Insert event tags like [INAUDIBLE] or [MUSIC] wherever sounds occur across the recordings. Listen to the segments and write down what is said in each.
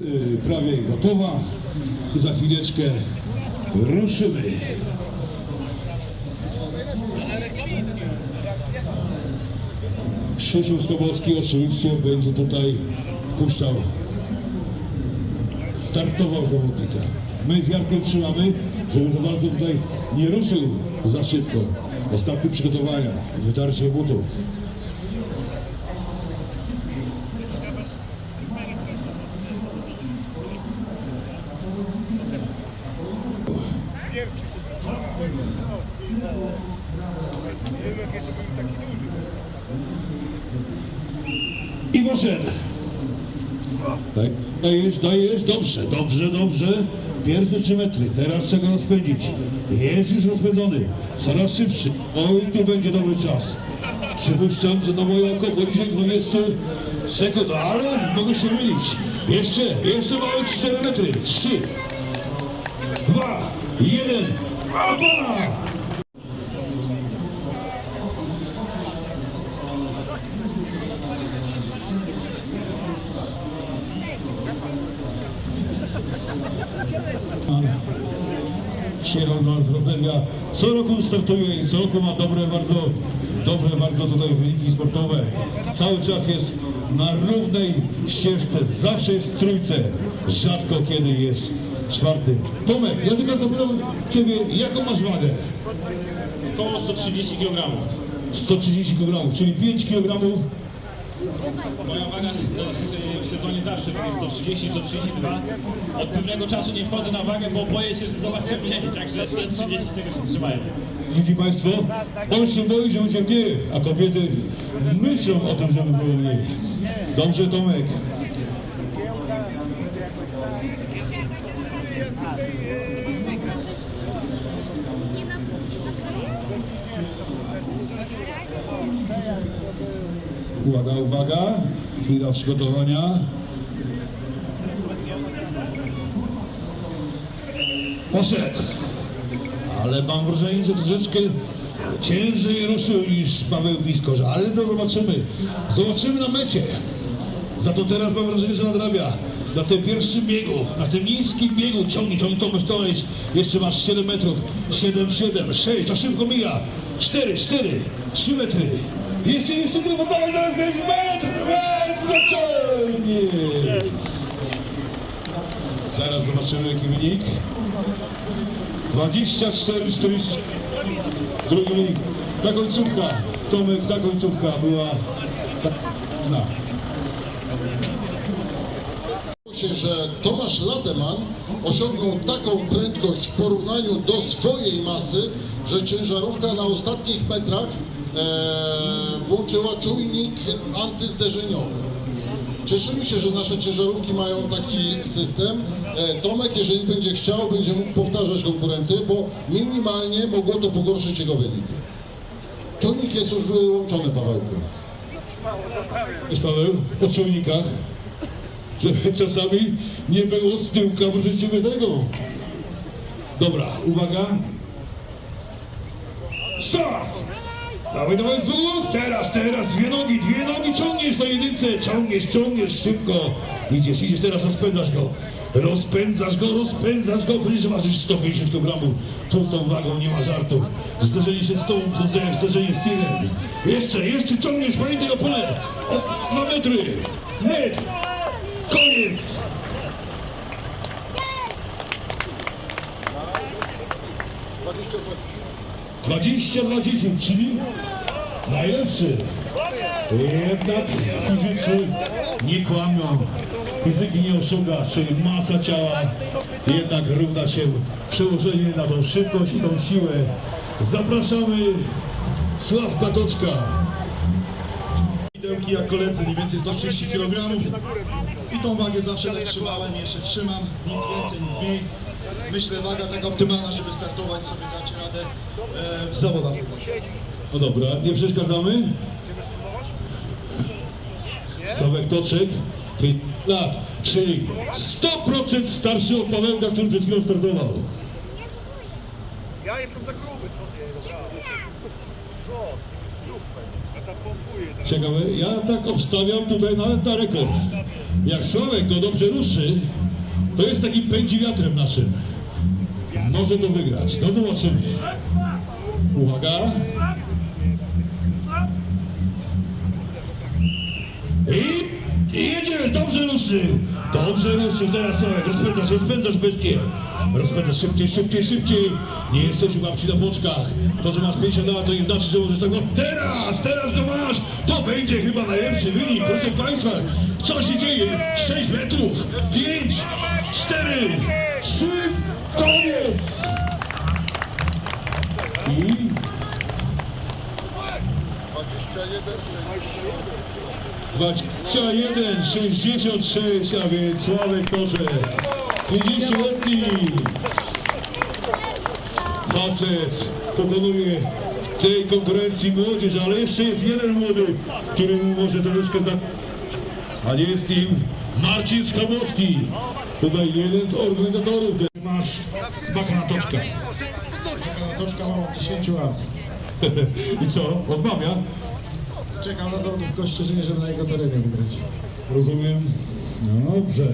y, prawie gotowa. Za chwileczkę ruszymy. Krzysiu Skobowski oczywiście będzie tutaj puszczał, startował zawodnika. My z Jarkiem trzymamy, żeby za bardzo tutaj nie ruszył za szybko. Ostatnie przygotowania, wytarcie butów. I poszedł. Daj- Dajesz, dajesz, dobrze, dobrze, dobrze. Pierwsze trzy metry, teraz czego rozpędzić. Jest już rozpędzony, coraz szybszy. Oj, tu będzie dobry czas. Przypuszczam, że na moje oko poniżej 20 sekund, ale mogę się mylić. Jeszcze, jeszcze małe 4 metry. 3, 2, 1, opa! Sierot nas rozewia. Co roku startuje i co roku ma dobre bardzo, dobre bardzo tutaj wyniki sportowe. Cały czas jest na równej ścieżce, zawsze jest w trójce, rzadko kiedy jest czwarty. Tomek, ja tylko zapytam Ciebie, jaką masz wagę? Około 130 kg. 130 kg, czyli 5 kg. Moja waga to jest, w sezonie zawsze jest 130, 132. Od pewnego czasu nie wchodzę na wagę, bo boję się, że zobaczę mniej, także 130 tego się trzymają. Widzi Państwo, on się boi, że będzie mniej, a kobiety myślą o tym, żeby było mniej. Dobrze, Tomek. Uwaga, uwaga. Chwila przygotowania. Poszedł. Ale mam wrażenie, że troszeczkę ciężej ruszył niż Paweł Piskorz, ale to zobaczymy. Zobaczymy na mecie. Za to teraz mam wrażenie, że nadrabia. Na tym pierwszym biegu, na tym niskim biegu, ciągnij, ciągnij, Tomasz Tomasz, jeszcze masz 7 metrów, 7, 7, 6, to szybko mija, 4, 4, 3 metry, jeszcze, jeszcze bo dawaj, dawaj, dawaj, metr, metr, ciągnie. Zaraz zobaczymy jaki wynik. 24, 40, drugi wynik. Ta końcówka, Tomek, ta końcówka była, zna. się, że Tomasz Lademan osiągnął taką prędkość w porównaniu do swojej masy, że ciężarówka na ostatnich metrach e, włączyła czujnik antyzderzeniowy. Cieszymy się, że nasze ciężarówki mają taki system. E, Tomek, jeżeli będzie chciał, będzie mógł powtarzać konkurencję, bo minimalnie mogło to pogorszyć jego wynik. Czujnik jest już wyłączony, Pawełku. Wiesz Paweł, o czujnikach, żeby [LAUGHS] czasami nie było z tyłka tego. Dobra, uwaga. Start! Dawaj, dawaj, z dwóch, teraz, teraz, dwie nogi, dwie nogi, ciągniesz na jedynce, ciągniesz, ciągniesz szybko. Idziesz, idziesz, teraz rozpędzasz go. Rozpędzasz go, rozpędzasz go, przecież ważysz 150 kg. Tu z tą wagą nie ma żartów. Zderzenie się z tobą to zderzenie, z tirem. Jeszcze, jeszcze ciągniesz, pamiętaj o pole. O, dwa metry. Metr. Koniec. Dwadzieścia dwa dziesięć, czyli najlepszy. Jednak fizycy nie kłamią, fizyki nie oszuga, czyli masa ciała jednak równa się przełożenie na tą szybkość i tą siłę. Zapraszamy Sławka Toczka. Widełki jak koledzy, mniej więcej 130 kg i tą wagę zawsze trzymałem, jeszcze trzymam, nic więcej, nic mniej. Myślę, waga taka optymalna, żeby startować, sobie dać radę e, w zawodach. No dobra, nie przeszkadzamy? Sławek Toczek, 5 lat, czyli 100% starszy od Pawełka, który przed chwilą startował. Ja jestem za gruby, co ty? Co? Ciekawe, ja tak obstawiam tutaj nawet na rekord. Jak Sławek go dobrze ruszy, to jest takim pędzi wiatrem naszym. Może to wygrać. No zobaczymy. Uwaga. I, I jedziemy, dobrze ruszył. Dobrze ruszył, teraz Sławek, rozpędzasz, rozpędzasz bestię. Rozpędzasz szybciej, szybciej, szybciej. Nie jesteś u babci na włączkach. To, że masz 50 lat, to nie znaczy, że możesz tego... Teraz, teraz go masz! To będzie chyba najlepszy wynik, proszę Państwa. Co się dzieje? 6 metrów, 5, 4, 3, koniec! I 21, 66, a więc Sławek Korze. 50-letni facet pokonuje tej konkurencji młodzież, ale jeszcze jest jeden młody, który mu może troszeczkę za... A nie jest nim Marcin Skabowski. Tutaj jeden z organizatorów. Masz smaka na toczka. Toczka mam od 10 lat. [LAUGHS] I co? Odmawia? Czekam na zawodów w Kościerzynie, żeby na jego terenie wygrać. Rozumiem. No dobrze.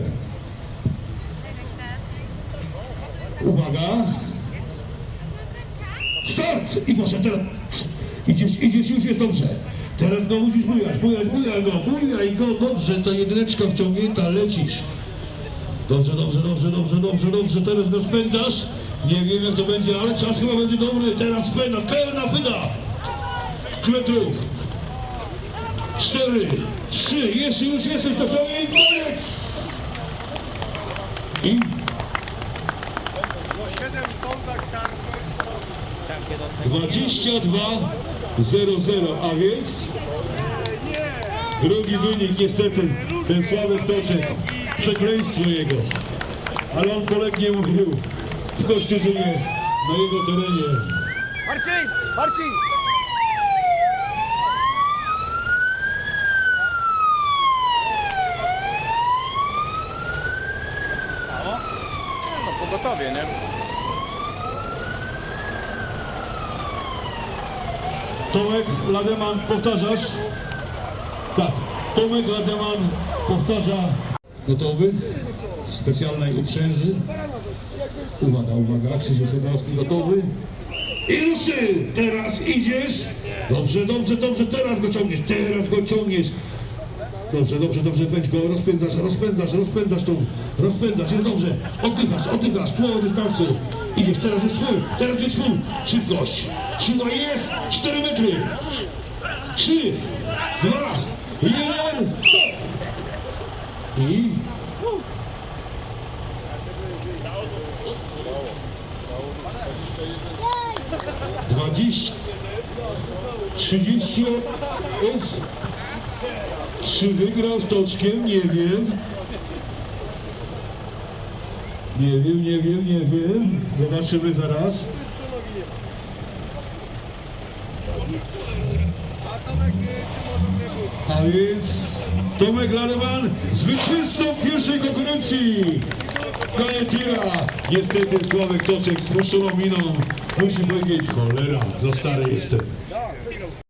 Uwaga. Start! I poszedł teraz. Idziesz, idziesz, już jest dobrze. Teraz go musisz bujać, bujać, bujaj go, bujaj go, dobrze, to jedyneczka wciągnięta, lecisz. Dobrze, dobrze, dobrze, dobrze, dobrze, dobrze, teraz go spędzasz. Nie wiem jak to będzie, ale czas chyba będzie dobry. Teraz spędza, pełna pyda. 3 metrów. Cztery, trzy, jeszcze już jesteś to sobie i koniec! I? Dwadzieścia dwa, zero, zero, a więc drugi wynik niestety ten Sławek Toczek, przekleństwo jego, ale on polegnie mówił w Kościerzynie na jego terenie. Marcin! Marcin! No pogotowie, nie? Tomek Lademan, powtarzasz? Tak, Tomek Lademan powtarza. Gotowy? W specjalnej uprzęży. Uwaga, uwaga, Krzysiu Sobolski gotowy. I ruszy! Teraz idziesz. Dobrze, dobrze, dobrze, teraz go ciągniesz, teraz go ciągniesz. Dobrze, dobrze, dobrze, weź go, rozpędzasz, rozpędzasz, rozpędzasz tu, rozpędzasz, jest dobrze, oddychasz, oddychasz, połowę dystansu, idziesz, teraz jest twój, teraz jest twój, szybkość, siła jest, 4 metry, 3, 2, 1, stop! I... Dwadzieścia, trzydzieści. Czy wygrał z Toczkiem? Nie wiem. Nie wiem, nie wiem, nie wiem. Zobaczymy zaraz. A więc Tomek Lademan zwycięzcą pierwszej konkurencji. Konietira. Niestety Sławek Toczek z spuszczoną miną musi powiedzieć cholera, za stary jestem.